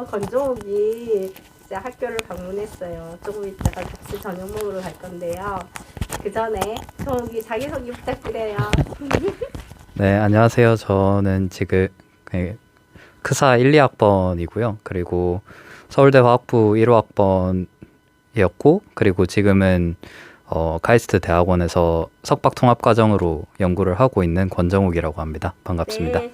그래서 건종욱이 이제 학교를 방문했어요. 조금 이따가 같이 저녁 먹으러 갈 건데요. 그 전에 종욱이 자기소개 부탁드려요. 네, 안녕하세요. 저는 지금 그 크사 1, 2학번이고요. 그리고 서울대 화학부 1호학번이었고, 그리고 지금은 어, 카이스트 대학원에서 석박 통합 과정으로 연구를 하고 있는 권정욱이라고 합니다. 반갑습니다. 네.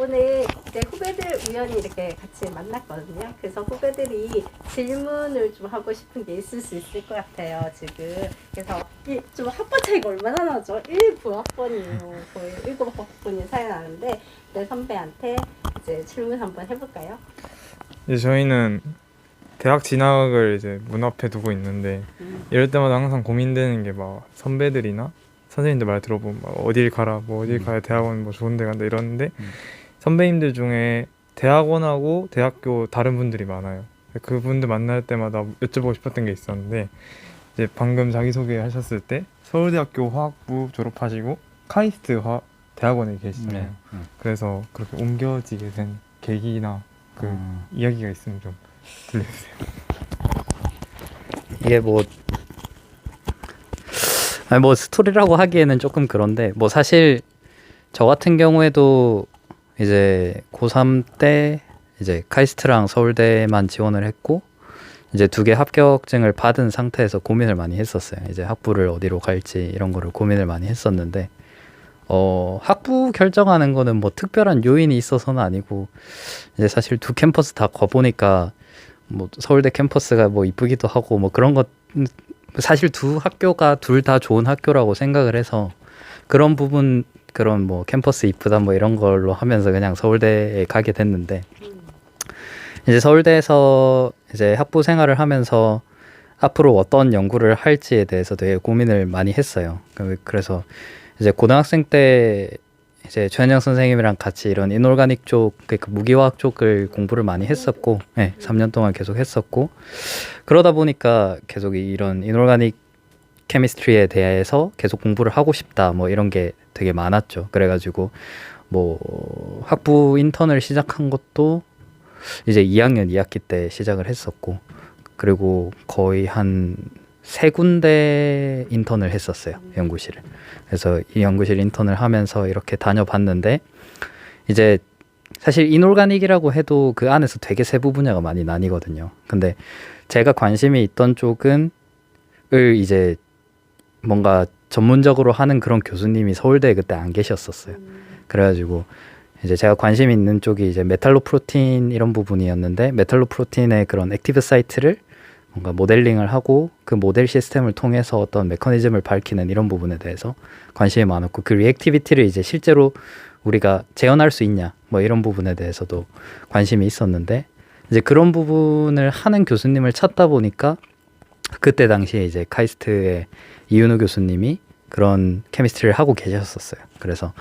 오늘 이제 후배들 우연히 이렇게 같이 만났거든요. 그래서 후배들이 질문을 좀 하고 싶은 게 있을 수 있을 것 같아요, 지금. 그래서 이 좀 학번 차이가 얼마나 나죠? 1부 학번이에요. 거의 7 학번이 차이 나는데 내 선배한테 이제 질문 한번 해볼까요? 이제 저희는 대학 진학을 이제 문 앞에 두고 있는데 음. 이럴 때마다 항상 고민되는 게 막 선배들이나 선생님들 말 들어보면 막 어딜 가라 뭐 어딜 음. 가야 대학원 뭐 좋은 데 간다 이러는데 음. 선배님들 중에 대학원하고 대학교 다른 분들이 많아요. 그분들 만날 때마다 여쭤보고 싶었던 게 있었는데 이제 방금 자기소개 하셨을 때 서울대학교 화학부 졸업하시고 카이스트 화 대학원에 계시잖아요. 네. 그래서 그렇게 옮겨지게 된 계기나 그 음. 이야기가 있으면 좀 들려주세요. 이게 뭐 아니 뭐 스토리라고 하기에는 조금 그런데 뭐 사실 저 같은 경우에도 이제 고3 때 이제 카이스트랑 서울대만 지원을 했고 이제 두 개 합격증을 받은 상태에서 고민을 많이 했었어요. 이제 학부를 어디로 갈지 이런 거를 고민을 많이 했었는데 어 학부 결정하는 거는 뭐 특별한 요인이 있어서는 아니고 이제 사실 두 캠퍼스 다 가보니까 뭐 서울대 캠퍼스가 뭐 이쁘기도 하고 뭐 그런 것 사실 두 학교가 둘 다 좋은 학교라고 생각을 해서 그런 부분 그런 뭐 캠퍼스 이쁘다 뭐 이런 걸로 하면서 그냥 서울대에 가게 됐는데 음. 이제 서울대에서 이제 학부 생활을 하면서 앞으로 어떤 연구를 할지에 대해서 되게 고민을 많이 했어요. 그- 그래서 이제 고등학생 때 이제 최현영 선생님이랑 같이 이런 이놀가닉 쪽, 그러니까 무기화학 쪽을 공부를 많이 했었고, 네, 3년 동안 계속 했었고, 그러다 보니까 계속 이런 이놀가닉 케미스트리에 대해서 계속 공부를 하고 싶다, 뭐 이런 게 되게 많았죠. 그래가지고 뭐 학부 인턴을 시작한 것도 이제 2학년 2학기 때 시작을 했었고, 그리고 거의 한 세 군데 인턴을 했었어요 연구실을. 그래서 이 연구실 인턴을 하면서 이렇게 다녀봤는데 이제 사실 이놀가닉이라고 해도 그 안에서 되게 세부 분야가 많이 나뉘거든요. 근데 제가 관심이 있던 쪽은 을 이제 뭔가 전문적으로 하는 그런 교수님이 서울대에 그때 안 계셨었어요. 음. 그래가지고 이제 제가 관심 있는 쪽이 이제 메탈로 프로틴 이런 부분이었는데 메탈로 프로틴의 그런 액티브 사이트를 뭔가 모델링을 하고 그 모델 시스템을 통해서 어떤 메커니즘을 밝히는 이런 부분에 대해서 관심이 많았고 그 리액티비티를 이제 실제로 우리가 재현할 수 있냐 뭐 이런 부분에 대해서도 관심이 있었는데 이제 그런 부분을 하는 교수님을 찾다 보니까 그때 당시에 이제 카이스트의 이윤우 교수님이 그런 케미스트리를 하고 계셨었어요. 그래서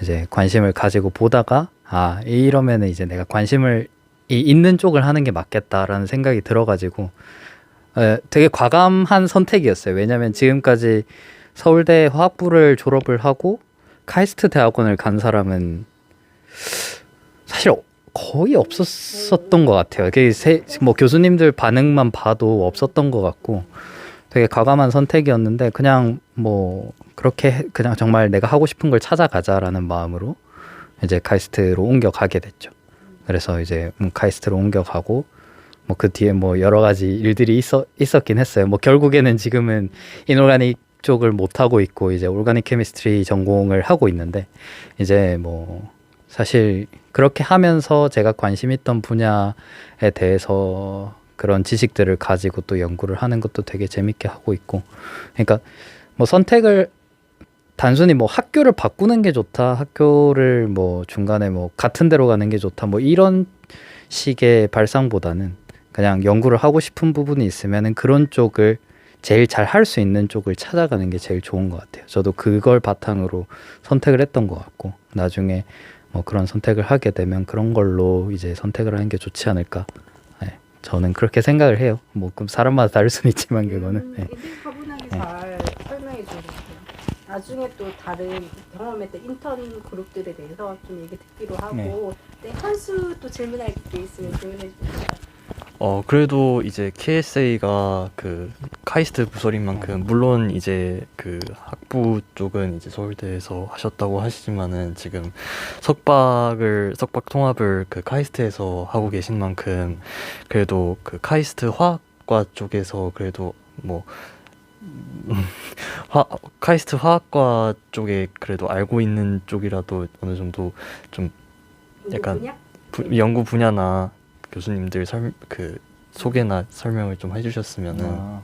이제 관심을 가지고 보다가 아 이러면은 이제 내가 관심을 이 있는 쪽을 하는 게 맞겠다라는 생각이 들어가지고 에, 되게 과감한 선택이었어요. 왜냐하면 지금까지 서울대 화학부를 졸업을 하고 카이스트 대학원을 간 사람은 사실 거의 없었었던 것 같아요. 그 세, 뭐 교수님들 반응만 봐도 없었던 것 같고 되게 과감한 선택이었는데 그냥 뭐 그렇게 해- 그냥 정말 내가 하고 싶은 걸 찾아가자라는 마음으로 이제 카이스트로 옮겨 가게 됐죠. 그래서 이제 음, 카이스트로 옮겨 가고 뭐 그 뒤에 뭐 여러 가지 일들이 있어 있었긴 했어요. 뭐 결국에는 지금은 이노가닉 쪽을 못 하고 있고 이제 올가닉 케미스트리 전공을 하고 있는데 이제 뭐 사실 그렇게 하면서 제가 관심 있던 분야에 대해서 그런 지식들을 가지고 또 연구를 하는 것도 되게 재밌게 하고 있고 그러니까 뭐 선택을 단순히 뭐 학교를 바꾸는 게 좋다 학교를 뭐 중간에 뭐 같은 데로 가는 게 좋다 뭐 이런 식의 발상보다는 그냥 연구를 하고 싶은 부분이 있으면은 그런 쪽을 제일 잘 할 수 있는 쪽을 찾아가는 게 제일 좋은 것 같아요. 저도 그걸 바탕으로 선택을 했던 것 같고 나중에 뭐 그런 선택을 하게 되면 그런 걸로 이제 선택을 하는 게 좋지 않을까. 네, 저는 그렇게 생각을 해요. 뭐 그럼 사람마다 다를 수는 있지만 그거는. 음, 네. 이게 가분하게 네. 잘 설명해 같아요. 나중에 또 다른 경험했던 인턴 그룹들에 대해서 좀 얘기 듣기로 하고 네, 현수 또 질문할 게 있으면 질문해 주세요. 어 그래도 이제 KSA가 그 카이스트 부설인 만큼 물론 이제 그 학부 쪽은 이제 서울대에서 하셨다고 하시지만은 지금 석박을 석박 통합을 그 카이스트에서 하고 계신 만큼 그래도 그 카이스트 화학과 쪽에서 그래도 뭐 음, 화 카이스트 화학과 쪽에 그래도 알고 있는 쪽이라도 어느 정도 약간 분야? 부- 연구 분야나 교수님들 설, 그 소개나 설명을 좀 해주셨으면은 아,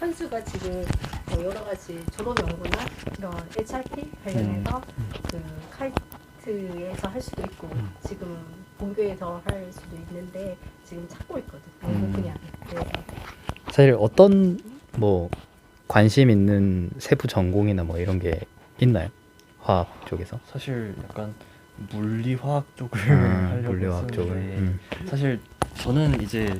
현수가 지금 뭐 여러 가지 졸업 연구나 이런 HRP 관련해서 그 카이트에서 할 수도 있고 지금 본교에서 할 수도 있는데 지금 찾고 있거든 연구 음. 그래서 사실 어떤 뭐 관심 있는 세부 전공이나 뭐 이런 게 있나요? 화학 쪽에서? 사실 약간 물리화학 쪽을 아, 하려고 물리화학 쪽을. 했었는데 음. 사실 저는 이제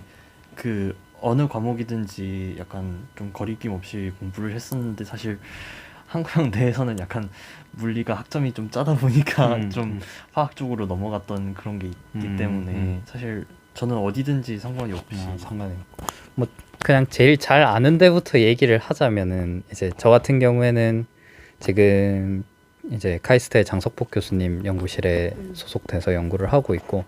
그 어느 과목이든지 약간 좀 거리낌 없이 공부를 했었는데 사실 한국형 내에서는 약간 물리가 학점이 좀 짜다 보니까 음, 좀 음. 화학 쪽으로 넘어갔던 그런 게 있기 음, 때문에 음. 사실 저는 어디든지 상관이 없이 아, 상관이 없고. 뭐 그냥 제일 잘 아는 데부터 얘기를 하자면은 이제 저 같은 경우에는 지금 이제 카이스트의 장석복 교수님 연구실에 음. 소속돼서 연구를 하고 있고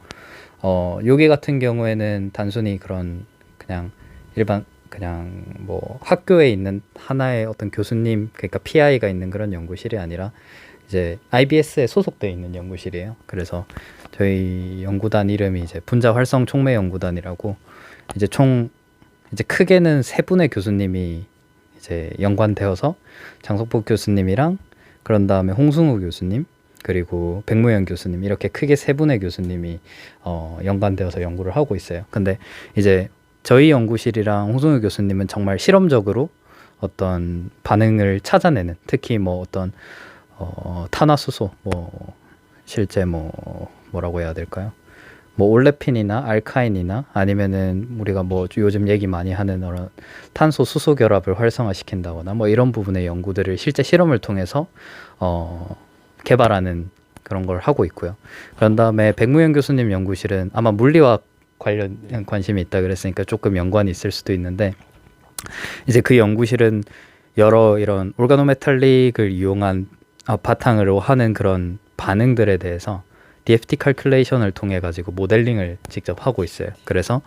어 여기 같은 경우에는 단순히 그런 그냥 일반 그냥 뭐 학교에 있는 하나의 어떤 교수님 그러니까 PI가 있는 그런 연구실이 아니라 이제 IBS에 소속돼 있는 연구실이에요. 그래서 저희 연구단 이름이 이제 분자 활성 촉매 연구단이라고 이제 총 이제 크게는 세 분의 교수님이 이제 연관되어서 장석복 교수님이랑 그런 다음에 홍승우 교수님 그리고 백무현 교수님 이렇게 크게 세 분의 교수님이 어, 연관되어서 연구를 하고 있어요. 근데 이제 저희 연구실이랑 홍승우 교수님은 정말 실험적으로 어떤 반응을 찾아내는 특히 뭐 어떤 어, 탄화수소 뭐 실제 뭐 뭐라고 해야 될까요? 뭐 올레핀이나 알카인이나 아니면은 우리가 뭐 요즘 얘기 많이 하는 그런 탄소 수소 결합을 활성화시킨다거나 뭐 이런 부분의 연구들을 실제 실험을 통해서 어 개발하는 그런 걸 하고 있고요. 그런 다음에 백무현 교수님 연구실은 아마 물리학 관련 관심이 있다 그랬으니까 조금 연관이 있을 수도 있는데 이제 그 연구실은 여러 이런 올가노메탈릭을 이용한 아, 바탕으로 하는 그런 반응들에 대해서 DFT 칼큘레이션을 통해 가지고 모델링을 직접 하고 있어요. 그래서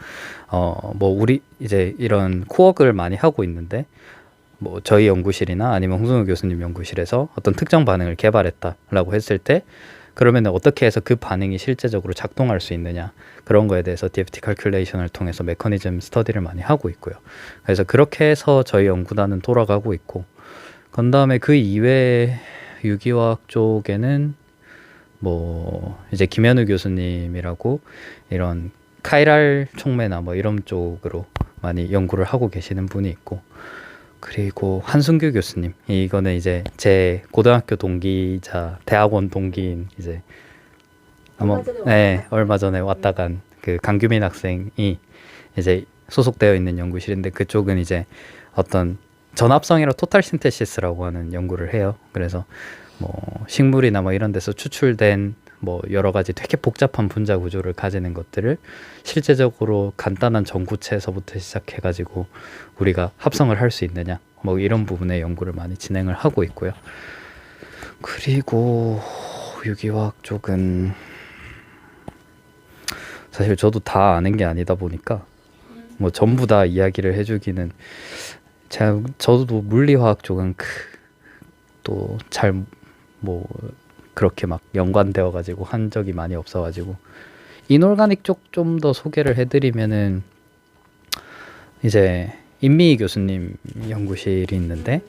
어 뭐 우리 이제 이런 코어를 많이 하고 있는데 뭐 저희 연구실이나 아니면 홍승우 교수님 연구실에서 어떤 특정 반응을 개발했다라고 했을 때 그러면 어떻게 해서 그 반응이 실제적으로 작동할 수 있느냐 그런 거에 대해서 DFT 칼큘레이션을 통해서 메커니즘 스터디를 많이 하고 있고요. 그래서 그렇게 해서 저희 연구단은 돌아가고 있고 그 다음에 그 이외에 유기화학 쪽에는 뭐 이제 김현우 교수님이라고 이런 카이랄 촉매나 뭐 이런 쪽으로 많이 연구를 하고 계시는 분이 있고 그리고 한순규 교수님 이거는 이제 제 고등학교 동기자 대학원 동기인 이제 아마 얼마 전에 네 왔다 얼마 전에 왔다 간 그 강규민 학생이 이제 소속되어 있는 연구실인데 그쪽은 이제 어떤 전합성이라 토탈 신테시스라고 하는 연구를 해요. 그래서 뭐 식물이나 뭐 이런 데서 추출된 뭐 여러 가지 되게 복잡한 분자 구조를 가지는 것들을 실제적으로 간단한 전구체에서부터 시작해 가지고 우리가 합성을 할 수 있느냐 뭐 이런 부분의 연구를 많이 진행을 하고 있고요. 그리고 유기화학 쪽은 사실 저도 다 아는 게 아니다 보니까 뭐 전부 다 이야기를 해주기는 제가 저도 물리화학 쪽은 또 잘 뭐 그렇게 막 연관되어 가지고 한 적이 많이 없어 가지고 이놀가닉 쪽 좀 더 소개를 해드리면은 이제 임미희 교수님 연구실이 있는데.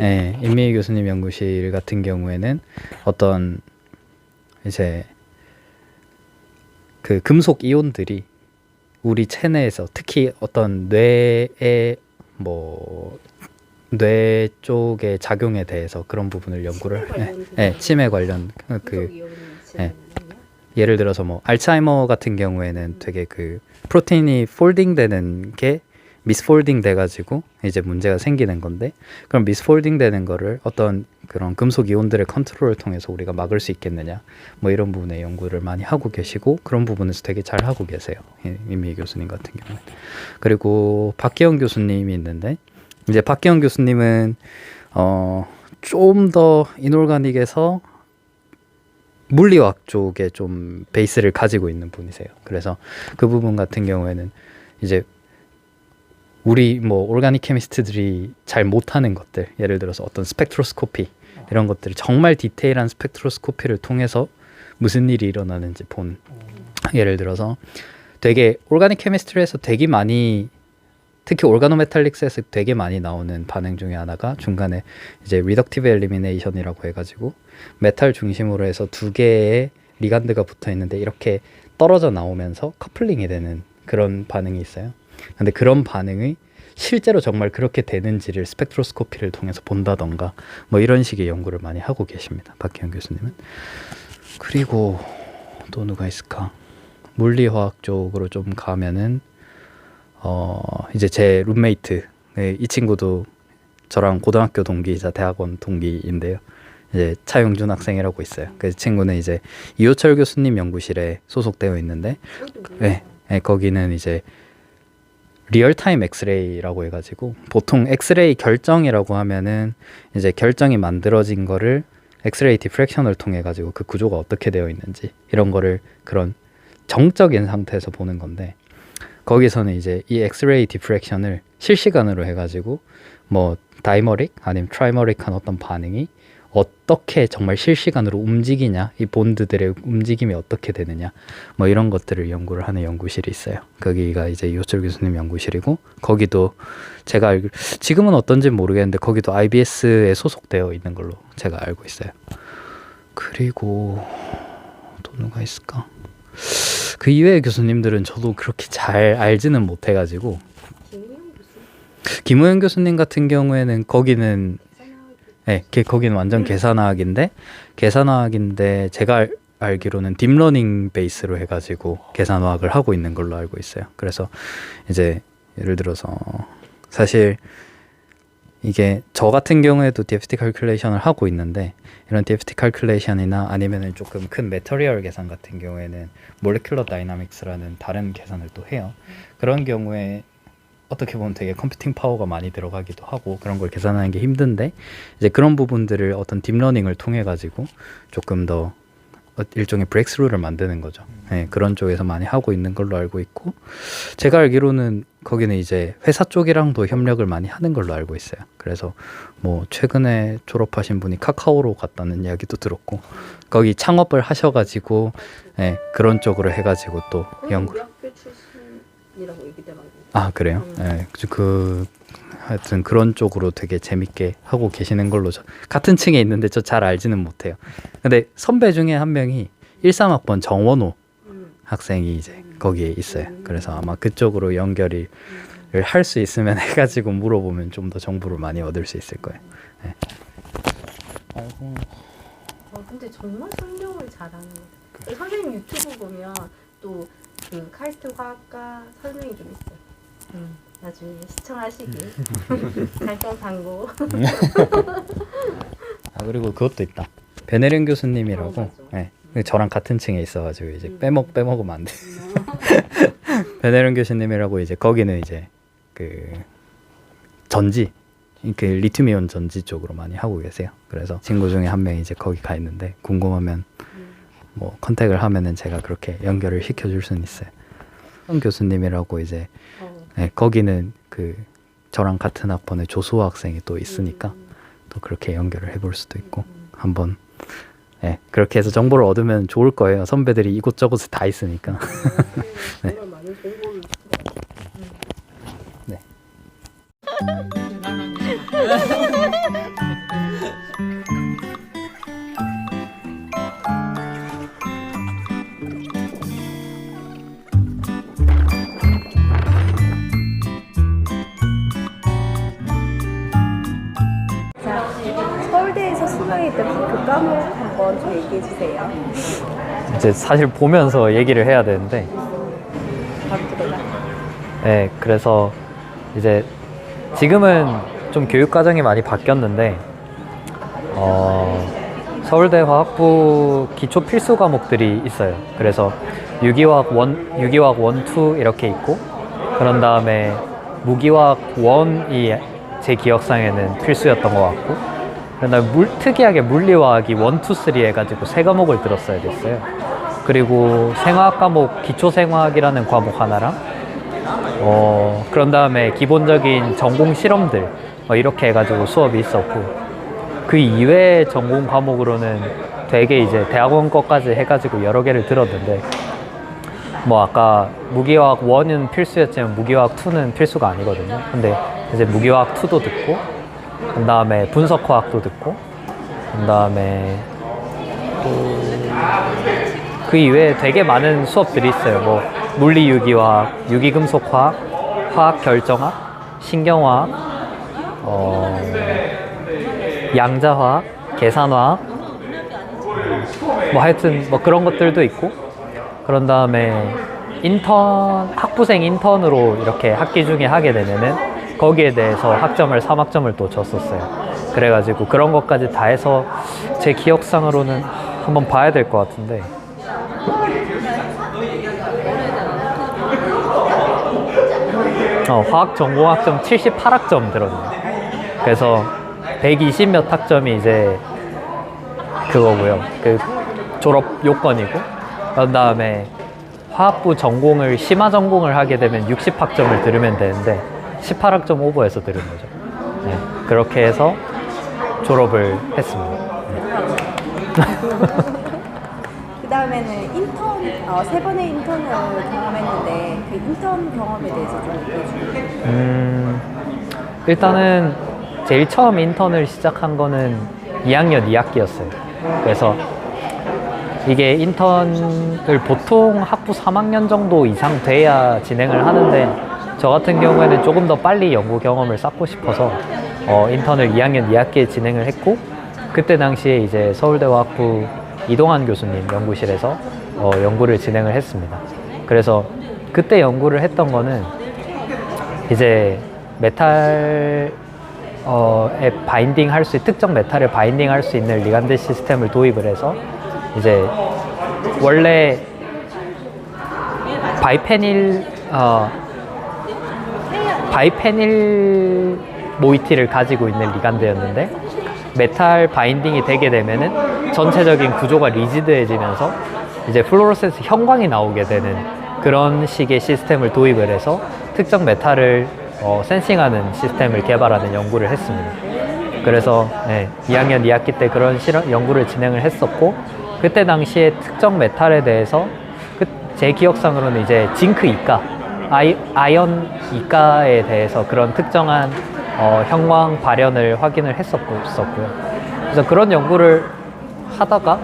예, 임미희 교수님 연구실 같은 경우에는 어떤 이제 그 금속 이온들이 우리 체내에서 특히 어떤 뇌의 뭐 뇌 쪽의 작용에 대해서 그런 부분을 연구를 치매 예, 관련 예, 부분. 치매 관련 그 이온 질문이요? 예를 들어서 뭐 알츠하이머 같은 경우에는 되게 그 프로테인이 폴딩되는 게 미스폴딩 돼가지고 이제 문제가 생기는 건데 그럼 미스폴딩 되는 거를 어떤 그런 금속 이온들의 컨트롤을 통해서 우리가 막을 수 있겠느냐 뭐 이런 부분에 연구를 많이 하고 계시고 그런 부분에서 되게 잘 하고 계세요 이- 이미 교수님 같은 경우는 그리고 박기영 교수님이 있는데 이제 박기영 교수님은 어 좀 더 이놀가닉에서 물리학 쪽에 좀 베이스를 가지고 있는 분이세요. 그래서 그 부분 같은 경우에는 이제 우리 뭐 오르가닉 케미스트들이 잘 못하는 것들, 예를 들어서 어떤 스펙트로스코피 이런 것들을 정말 디테일한 스펙트로스코피를 통해서 무슨 일이 일어나는지 본 예를 들어서 되게 오르가닉 케미스트리에서 되게 많이 특히 올가노메탈릭스에서 되게 많이 나오는 반응 중에 하나가 중간에 이제 리덕티브 엘리미네이션이라고 해가지고 메탈 중심으로 해서 두 개의 리간드가 붙어 있는데 이렇게 떨어져 나오면서 커플링이 되는 그런 반응이 있어요. 근데 그런 반응이 실제로 정말 그렇게 되는지를 스펙트로스코피를 통해서 본다던가 뭐 이런 식의 연구를 많이 하고 계십니다. 박기영 교수님은. 그리고 또 누가 있을까? 물리화학 쪽으로 좀 가면은 어 이제 제 룸메이트 네, 이 친구도 저랑 고등학교 동기이자 대학원 동기인데요. 이제 차용준 학생이라고 있어요. 그 친구는 이제 이호철 교수님 연구실에 소속되어 있는데, 네, 네, 거기는 이제 리얼타임 엑스레이라고 해가지고 보통 엑스레이 결정이라고 하면은 이제 결정이 만들어진 거를 엑스레이 디프렉션을 통해 가지고 그 구조가 어떻게 되어 있는지 이런 거를 그런 정적인 상태에서 보는 건데 거기서는 이제 이 엑스레이 디프렉션을 실시간으로 해가지고 뭐 다이머릭 아니면 트라이머릭한 어떤 반응이 어떻게 정말 실시간으로 움직이냐 이 본드들의 움직임이 어떻게 되느냐 뭐 이런 것들을 연구를 하는 연구실이 있어요. 거기가 이제 이호철 교수님 연구실이고 거기도 제가 알기 지금은 어떤지 모르겠는데 거기도 IBS에 소속되어 있는 걸로 제가 알고 있어요. 그리고 또 누가 있을까 그 이외의 교수님들은 저도 그렇게 잘 알지는 못해가지고 김우영 교수. 김우영 교수님 같은 경우에는 거기는 네, 걔- 거기는 완전 계산화학인데 계산화학인데 제가 알, 알기로는 딥러닝 베이스로 해가지고 계산화학을 하고 있는 걸로 알고 있어요. 그래서 이제 예를 들어서 사실 이게 저 같은 경우에도 DFT 칼큘레이션을 하고 있는데 이런 DFT 칼큘레이션이나 아니면은 조금 큰 메터리얼 계산 같은 경우에는 몰레큘러 다이나믹스라는 다른 계산을 또 해요. 그런 경우에 어떻게 보면 되게 컴퓨팅 파워가 많이 들어가기도 하고 그런 걸 계산하는 게 힘든데 이제 그런 부분들을 어떤 딥러닝을 통해 가지고 조금 더 어- 일종의 브렉스루를 만드는 거죠. 네, 그런 쪽에서 많이 하고 있는 걸로 알고 있고 제가 알기로는 거기는 이제 회사 쪽이랑도 협력을 많이 하는 걸로 알고 있어요. 그래서 뭐 최근에 졸업하신 분이 카카오로 갔다는 이야기도 들었고 거기 창업을 하셔가지고 네, 그런 쪽으로 해가지고 또 연구 아 그래요? 음. 네, 그- 그 하여튼 그런 쪽으로 되게 재밌게 하고 계시는 걸로 저 같은 층에 있는데 저 잘 알지는 못해요. 근데 선배 중에 한 명이 13학번 정원호 음. 학생이 이제 거기에 있어요. 그래서 아마 그쪽으로 연결을 할수 있으면 해가지고 물어보면 좀 더 정보를 많이 얻을 수 있을 거예요. 네. 아이고. 어, 근데 정말 설명을 잘하는 것 같아요. 선생님 유튜브 보면 또 그 카이스트 화학과 설명이 좀 있어요. 음, 나중에 시청하시길. 달성 광고. 아 그리고 그것도 있다. 베네른 교수님이라고. 어, 맞아. 네. 저랑 같은 층에 있어가지고 이제 음. 빼먹 빼먹으면 안 돼. 베네른 교수님이라고 이제 거기는 이제 그 전지 그 리튬이온 전지 쪽으로 많이 하고 계세요. 그래서 친구 중에 한 명이 이제 거기 가 있는데 궁금하면 음. 뭐 컨택을 하면은 제가 그렇게 연결을 시켜줄 수는 있어요. 형 교수님이라고 이제 어. 네, 거기는 그 저랑 같은 학번에 조수호 학생이 또 있으니까 음. 또 그렇게 연결을 해볼 수도 있고 음. 한번 예 그렇게 해서 정보를 얻으면 좋을 거예요. 선배들이 이곳저곳에 다 있으니까. 네. 이제 사실 보면서 얘기를 해야 되는데. 예 그래서 이제 지금은 좀 교육 과정이 많이 바뀌었는데 어, 서울대 화학부 기초 필수 과목들이 있어요. 그래서 유기화학 원, 유기화학 원, 투 이렇게 있고 그런 다음에 무기화학 원이 제 기억상에는 필수였던 것 같고 그다음에 물, 특이하게 물리화학이 원, 투, 쓰리 해가지고 세 과목을 들었어야 됐어요. 그리고 생화학 과목 기초 생화학이라는 과목 하나랑 어, 그런 다음에 기본적인 전공 실험들 뭐 이렇게 해가지고 수업이 있었고 그 이외의 전공 과목으로는 되게 이제 대학원 거까지 해가지고 여러 개를 들었는데 뭐 아까 무기화학 1은 필수였지만 무기화학 2는 필수가 아니거든요. 근데 이제 무기화학 2도 듣고 그 다음에 분석화학도 듣고 그 다음에 또 그 이외에 되게 많은 수업들이 있어요. 뭐 물리 유기화학, 유기금속화학, 화학 결정학, 신경화학, 어, 양자화학, 계산화학, 뭐 하여튼 뭐 그런 것들도 있고 그런 다음에 인턴 학부생 인턴으로 이렇게 학기 중에 하게 되면은 거기에 대해서 학점을 3학점을 또 줬었어요. 그래가지고 그런 것까지 다 해서 제 기억상으로는 한번 봐야 될 것 같은데 어, 화학 전공학점 78학점 들었네요. 그래서 120 몇 학점이 이제 그거고요. 그 졸업 요건이고 그런 다음에 화학부 전공을 심화 전공을 하게 되면 60학점을 들으면 되는데 18학점 오버해서 들은 거죠. 네, 그렇게 해서 졸업을 했습니다. 그 다음에는 인턴, 어, 세 번의 인턴을 경험했는데 그 인턴 경험에 대해서 좀 얘기해 주세요. 음, 일단은 제일 처음 인턴을 시작한 거는 2학년 2학기였어요. 그래서 이게 인턴을 보통 학부 3학년 정도 이상 돼야 진행을 하는데 저 같은 경우에는 조금 더 빨리 연구 경험을 쌓고 싶어서 어, 인턴을 2학년 2학기에 진행을 했고 그때 당시에 이제 서울대화학부 이동환 교수님 연구실에서 어, 연구를 진행을 했습니다. 그래서 그때 연구를 했던 거는 이제 메탈 어에 바인딩 할 수 특정 메탈을 바인딩 할 수 있는 리간드 시스템을 도입을 해서 이제 원래 바이페닐 어 바이페닐 모이티를 가지고 있는 리간드였는데 메탈 바인딩이 되게 되면은 전체적인 구조가 리지드해지면서 이제 플로로센스 형광이 나오게 되는 그런 식의 시스템을 도입을 해서 특정 메탈을 어, 센싱하는 시스템을 개발하는 연구를 했습니다. 그래서 네, 2학년 2학기 때 그런 실험 연구를 진행을 했었고 그때 당시에 특정 메탈에 대해서 그, 제 기억상으로는 이제 징크 이가 아이, 아연 이가에 대해서 그런 특정한 어, 형광 발현을 확인을 했었고요. 그래서 그런 연구를 하다가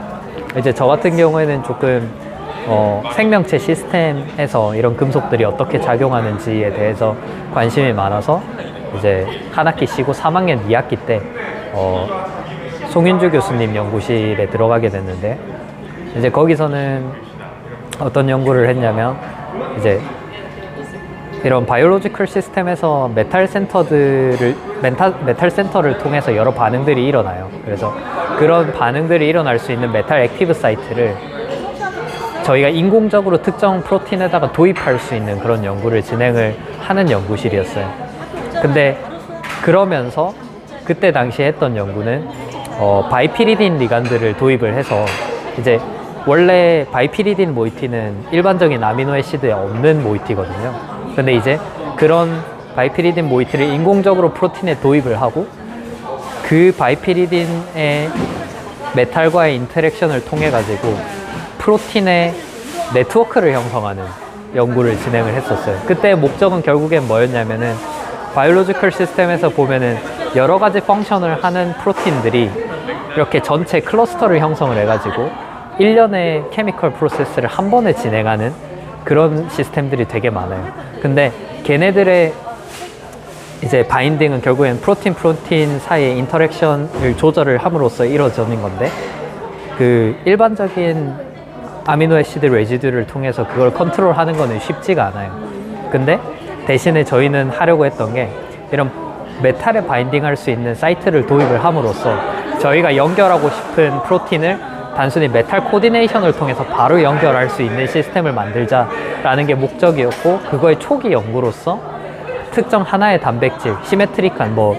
이제 저 같은 경우에는 조금 어, 생명체 시스템에서 이런 금속들이 어떻게 작용하는지에 대해서 관심이 많아서 이제 한 학기 쉬고 3학년 2학기 때 어, 송윤주 교수님 연구실에 들어가게 됐는데 이제 거기서는 어떤 연구를 했냐면 이제 이런 바이올로지컬 시스템에서 메탈 센터들을 메탈, 메탈 센터를 통해서 여러 반응들이 일어나요. 그래서 그런 반응들이 일어날 수 있는 메탈 액티브 사이트를 저희가 인공적으로 특정 프로틴에다가 도입할 수 있는 그런 연구를 진행을 하는 연구실이었어요. 근데 그러면서 그때 당시에 했던 연구는 어, 바이피리딘 리간드를 도입을 해서 이제 원래 바이피리딘 모이티는 일반적인 아미노애시드에 없는 모이티거든요. 근데 이제 그런 바이피리딘 모이티를 인공적으로 프로틴에 도입을 하고 그 바이피리딘의 메탈과의 인터랙션을 통해 가지고 프로틴의 네트워크를 형성하는 연구를 진행을 했었어요. 그때 목적은 결국엔 뭐였냐면은 바이올로지컬 시스템에서 보면은 여러 가지 펑션을 하는 프로틴들이 이렇게 전체 클러스터를 형성을 해가지고 일련의 케미컬 프로세스를 한 번에 진행하는 그런 시스템들이 되게 많아요. 근데 걔네들의 이제 바인딩은 결국엔 프로틴 프로틴 사이의 인터랙션을 조절을 함으로써 이루어지는 건데 그 일반적인 아미노 애시드 레지드를 통해서 그걸 컨트롤하는 거는 쉽지가 않아요. 근데 대신에 저희는 하려고 했던 게 이런 메탈에 바인딩할 수 있는 사이트를 도입을 함으로써 저희가 연결하고 싶은 프로틴을 단순히 메탈 코디네이션을 통해서 바로 연결할 수 있는 시스템을 만들자라는 게 목적이었고 그거의 초기 연구로서 특정 하나의 단백질, 시메트릭한 뭐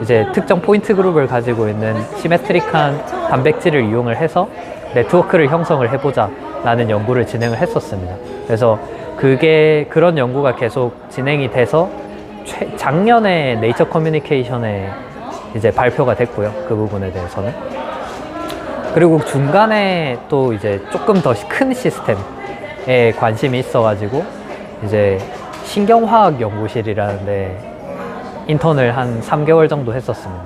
이제 특정 포인트 그룹을 가지고 있는 시메트릭한 단백질을 이용을 해서 네트워크를 형성을 해보자 라는 연구를 진행을 했었습니다. 그래서 그게 그런 연구가 계속 진행이 돼서 최, 작년에 네이처 커뮤니케이션에 이제 발표가 됐고요. 그 부분에 대해서는. 그리고 중간에 또 이제 조금 더 큰 시스템에 관심이 있어가지고 이제 신경화학 연구실이라는데 인턴을 한 3개월 정도 했었습니다.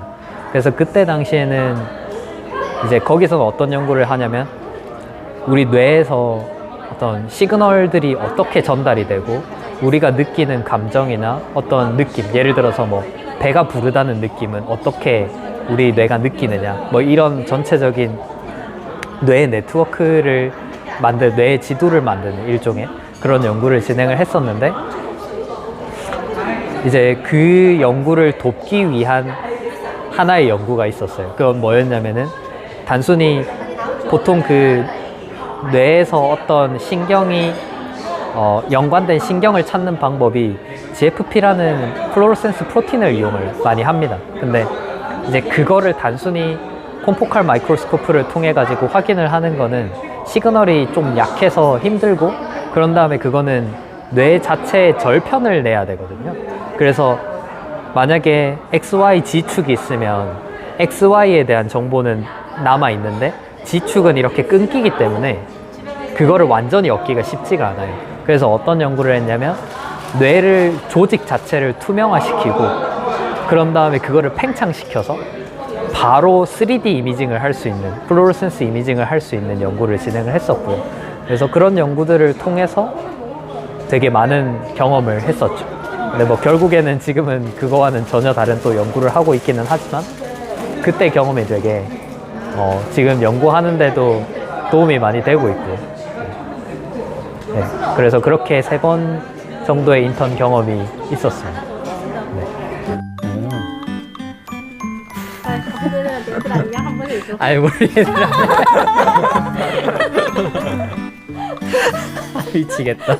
그래서 그때 당시에는 이제 거기서는 어떤 연구를 하냐면 우리 뇌에서 어떤 시그널들이 어떻게 전달이 되고 우리가 느끼는 감정이나 어떤 느낌, 예를 들어서 뭐 배가 부르다는 느낌은 어떻게 우리 뇌가 느끼느냐, 뭐 이런 전체적인 뇌 네트워크를 만들, 뇌 지도를 만드는 일종의 그런 연구를 진행을 했었는데 이제 그 연구를 돕기 위한 하나의 연구가 있었어요. 그건 뭐였냐면은 단순히 보통 그 뇌에서 어떤 신경이 어, 연관된 신경을 찾는 방법이 GFP라는 플로로센스 프로틴을 이용을 많이 합니다. 근데 이제 그거를 단순히 콤포칼 마이크로스코프를 통해 가지고 확인을 하는 거는 시그널이 좀 약해서 힘들고 그런 다음에 그거는 뇌 자체의 절편을 내야 되거든요. 그래서 만약에 XY G축이 있으면 XY에 대한 정보는 남아 있는데 G축은 이렇게 끊기기 때문에 그거를 완전히 얻기가 쉽지가 않아요. 그래서 어떤 연구를 했냐면 뇌를 조직 자체를 투명화시키고 그런 다음에 그거를 팽창시켜서 바로 3D 이미징을 할 수 있는 플로로센스 이미징을 할 수 있는 연구를 진행을 했었고요. 그래서 그런 연구들을 통해서 되게 많은 경험을 했었죠. 근데 뭐 결국에는 지금은 그거와는 전혀 다른 또 연구를 하고 있기는 하지만 그때 경험이 되게 어, 지금 연구하는데도 도움이 많이 되고 있고요. 네, 그래서 그렇게 세 번 정도의 인턴 경험이 있었습니다. 아이 모르겠다. 미치겠다.